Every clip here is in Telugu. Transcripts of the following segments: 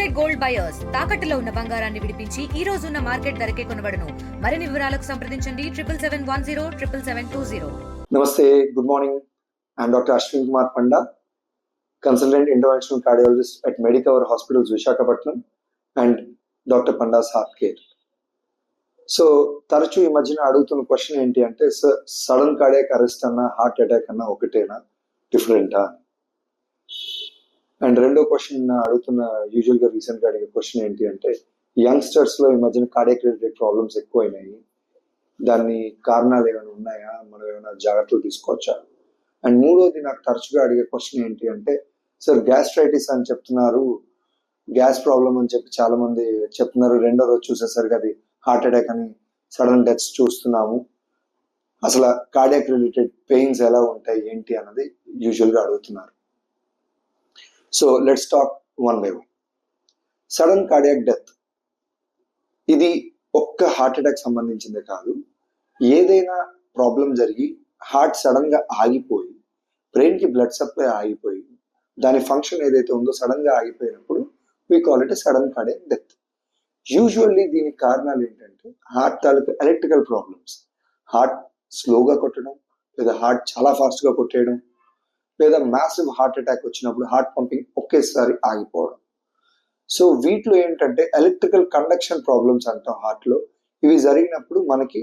ట్రస్టెడ్ గోల్డ్ బయర్స్ తాకట్టులో ఉన్న బంగారాన్ని విడిపించి ఈ రోజు ఉన్న మార్కెట్ ధరకే కొనబడను. మరిన్ని వివరాలకు సంప్రదించండి. Triple seven one zero triple seven two zero. నమస్తే good morning. I'm doctor Ashwin Kumar Panda consultant interventional cardiologist at Medicover hospitals Visakhapatnam and doctor Panda's heart care so తరచూ ఈ మధ్యన అడుగుతున్న క్వశ్చన్ ఏంటి అంటే సడన్ కార్డియాక్ అరెస్ట్ అన్నా హార్ట్ అటాక్ అన్నా ఒకటేనా? డిఫరెంటా అండ్ రెండో క్వశ్చన్ అడుగుతున్న యూజువల్గా రీసెంట్గా అడిగే క్వశ్చన్ ఏంటి అంటే యంగ్స్టర్స్లో ఈ మధ్యన కార్డియక్ రిలేటెడ్ ప్రాబ్లమ్స్ ఎక్కువైనాయి. దాన్ని కారణాలు ఏమైనా ఉన్నాయా? మనం ఏమైనా జాగ్రత్తలు తీసుకోవచ్చా? అండ్ మూడోది నాకు తరచుగా అడిగే క్వశ్చన్ ఏంటి అంటే సార్ గ్యాస్ట్రైటిస్ అని చెప్తున్నారు. గ్యాస్ ప్రాబ్లం అని చెప్పి చాలా మంది చెప్తున్నారు. రెండో రోజు చూసేసరికి అది హార్ట్ అటాక్ అని సడన్ డెత్స్ చూస్తున్నాము. అసలు కార్డియాక్ రిలేటెడ్ పెయిన్స్ ఎలా ఉంటాయి? ఏంటి? అన్నది యూజువల్గా అడుగుతున్నారు. So let's talk one by one sudden cardiac death ఇది ఒక్క హార్ట్ అటాక్ సంబంధించిందే కాదు. ఏదైనా ప్రాబ్లం జరిగి హార్ట్ సడన్గా ఆగిపోయి బ్రెయిన్కి బ్లడ్ సప్లై ఆగిపోయి దాని ఫంక్షన్ ఏదైతే ఉందో సడన్గా ఆగిపోయినప్పుడు we call it sudden cardiac death usually దీనికి కారణాలు ఏంటంటే హార్ట్ తాలూకు ఎలక్ట్రికల్ ప్రాబ్లమ్స్ హార్ట్ స్లోగా కొట్టడం లేదా హార్ట్ చాలా ఫాస్ట్గా కొట్టేయడం లేదా మ్యాసివ్ హార్ట్ అటాక్ వచ్చినప్పుడు హార్ట్ పంపింగ్ ఒకేసారి ఆగిపోవడం. సో వీటిలో ఏంటంటే ఎలక్ట్రికల్ కండక్షన్ ప్రాబ్లమ్స్ అంటాం హార్ట్లో ఇవి జరిగినప్పుడు మనకి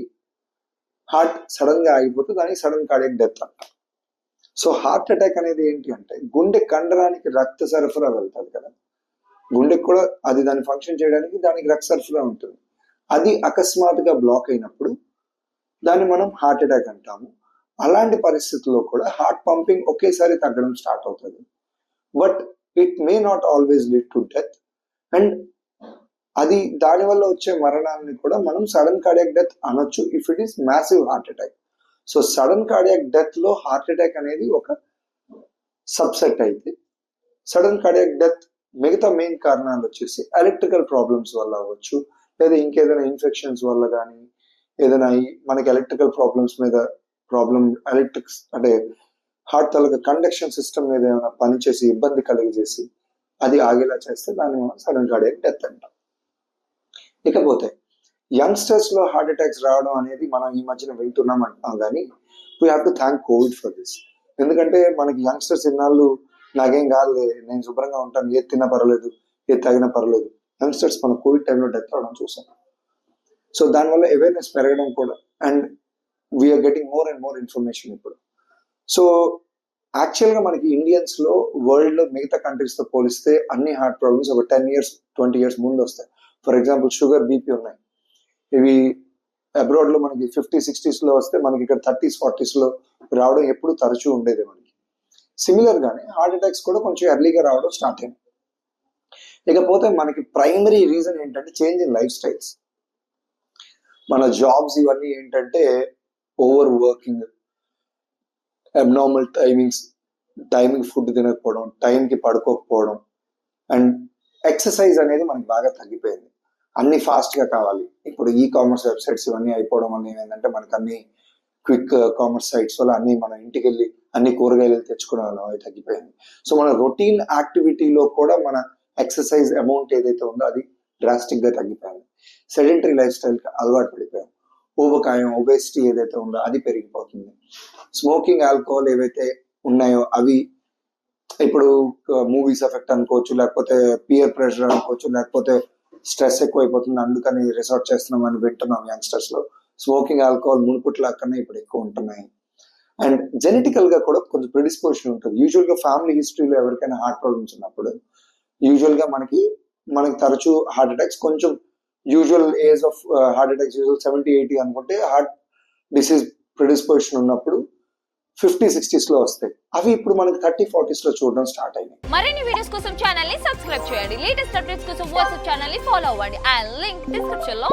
హార్ట్ సడన్గా ఆగిపోతే దానికి సడన్ కార్డియక్ డెత్ అంటాం. సో హార్ట్ అటాక్ అనేది ఏంటి అంటే గుండె కండరానికి రక్త సరఫరా వెళ్తుంది కదా. గుండెకి కూడా అది దాని ఫంక్షన్ చేయడానికి దానికి రక్త సరఫరా ఉంటుంది. అది అకస్మాత్తుగా బ్లాక్ అయినప్పుడు దాన్ని మనం హార్ట్ అటాక్ అంటాము. అలాంటి పరిస్థితుల్లో కూడా హార్ట్ పంపింగ్ ఒకేసారి తగ్గడం స్టార్ట్ అవుతుంది. But it may not always lead to death and అది దానివల్ల వచ్చే మరణాన్ని కూడా మనం సడన్ కార్డియాక్ డెత్ అనొచ్చు if it is massive heart attack so sudden cardiac డెత్లో heart attack అనేది ఒక సబ్సెట్ అయితే సడన్ కార్డియాక్ డెత్ మిగతా మెయిన్ కారణాలు వచ్చేసి ఎలక్ట్రికల్ ప్రాబ్లమ్స్ వల్ల అవ్వచ్చు లేదా ఇంకేదైనా ఇన్ఫెక్షన్స్ వల్ల కానీ ఏదైనా మనకి ఎలక్ట్రికల్ ప్రాబ్లమ్స్ మీద ప్రాబ్లం ఎలక్ట్రిక్స్ అంటే హార్ట్ తాలూకా కండక్షన్ సిస్టమ్ మీద ఏమైనా పనిచేసి ఇబ్బంది కలిగజేసి అది ఆగేలా చేస్తే దాన్ని మనం సడన్ కార్డియక్ డెత్ అంటాం. ఇకపోతే యంగ్స్టర్స్లో హార్ట్ అటాక్స్ రావడం అనేది మనం ఈ మధ్యన వింటున్నాం అంటున్నాం కానీ we have to thank COVID for this ఎందుకంటే మనకి యంగ్స్టర్స్ ఇన్నాళ్ళు నాకేం కాదులే నేను శుభ్రంగా ఉంటాను ఏది తిన్నా పర్వాలేదు ఏది తాగినా పర్వాలేదు. యంగ్స్టర్స్ మనం కోవిడ్ టైంలో డెత్ అవడం చూసాం. సో దానివల్ల అవేర్నెస్ పెరగడం కూడా. And we're getting more and more information ఇప్పుడు. సో యాక్చువల్గా మనకి ఇండియన్స్లో వరల్డ్లో మిగతా కంట్రీస్తో పోలిస్తే అన్ని హార్ట్ ప్రాబ్లమ్స్ ఒక టెన్ ఇయర్స్ ట్వంటీ ఇయర్స్ ముందు వస్తాయి. ఫర్ ఎగ్జాంపుల్ షుగర్ బీపీ ఉన్నాయి. ఇవి అబ్రాడ్లో మనకి ఫిఫ్టీ సిక్స్టీస్లో వస్తే మనకి ఇక్కడ థర్టీస్ ఫార్టీస్లో రావడం ఎప్పుడు తరచూ ఉండేది మనకి. సిమిలర్ గానే హార్ట్ అటాక్స్ కూడా కొంచెం ఎర్లీగా రావడం స్టార్ట్ అయింది ఇకపోతే మనకి ప్రైమరీ రీజన్ ఏంటంటే చేంజ్ ఇన్ లైఫ్ స్టైల్స్ మన జాబ్స్ ఇవన్నీ ఏంటంటే over working abnormal timings timing food తినకపోవడం టైంకి పడుకోకపోవడం అండ్ ఎక్సర్సైజ్ అనేది మనకి బాగా తగ్గిపోయింది. అన్ని ఫాస్ట్గా కావాలి. ఇప్పుడు ఈ కామర్స్ వెబ్సైట్స్ ఇవన్నీ అయిపోవడం వల్ల ఏమైందంటే మనకు అన్ని క్విక్ కామర్స్ సైట్స్ వల్ల అన్ని మన ఇంటికి వెళ్ళి అన్ని కూరగాయలు తెచ్చుకోవడం వల్ల అవి తగ్గిపోయింది. సో మన రొటీన్ యాక్టివిటీలో కూడా మన ఎక్సర్సైజ్ అమౌంట్ ఏదైతే ఉందో అది డ్రాస్టిక్గా తగ్గిపోయింది. సెడెంటరీ లైఫ్ స్టైల్కి అలవాటు పడిపోయాం. ఊబకాయం ఒబేసిటీ ఏదైతే ఉందో అది పెరిగిపోతుంది. స్మోకింగ్ ఆల్కహాల్ ఏవైతే ఉన్నాయో అవి ఇప్పుడు మూవీస్ ఎఫెక్ట్ అనుకోవచ్చు లేకపోతే పియర్ ప్రెషర్ అనుకోవచ్చు లేకపోతే స్ట్రెస్ ఎక్కువైపోతుంది అందుకని రిసార్ట్ చేస్తున్నాం అని వింటున్నాం యంగ్స్టర్స్లో. స్మోకింగ్ ఆల్కహాల్ మునుపుట్ల కన్నా ఇప్పుడు ఎక్కువ ఉంటున్నాయి. అండ్ జెనెటికల్గా కూడా కొంచెం ప్రిడిస్పోజిషన్ ఉంటుంది. యూజువల్గా ఫ్యామిలీ హిస్టరీలో ఎవరికైనా హార్ట్ ప్రాబ్లమ్స్ ఉన్నప్పుడు యూజువల్గా మనకి మనకి తరచూ హార్ట్ అటాక్స్ కొంచెం usual age of heart attacks usual seventy eighty అనుకుంటే హార్ట్ డిసీజ్ ప్రిడిస్పోజిషన్ ఉన్నప్పుడు ఫిఫ్టీ సిక్స్టీస్లో వస్తాయి. అవి ఇప్పుడు మనకి థర్టీ ఫార్టీస్లో చూడడం స్టార్ట్ అయింది మరిన్ని వీడియోస్ కోసం ఛానల్ని సబ్స్క్రైబ్ చేయండి. లేటెస్ట్ అప్డేట్స్ కోసం వాట్సాప్ ఛానల్ని ఫాలో అవ్వండి. అండ్ లింక్ డిస్క్రిప్షన్లో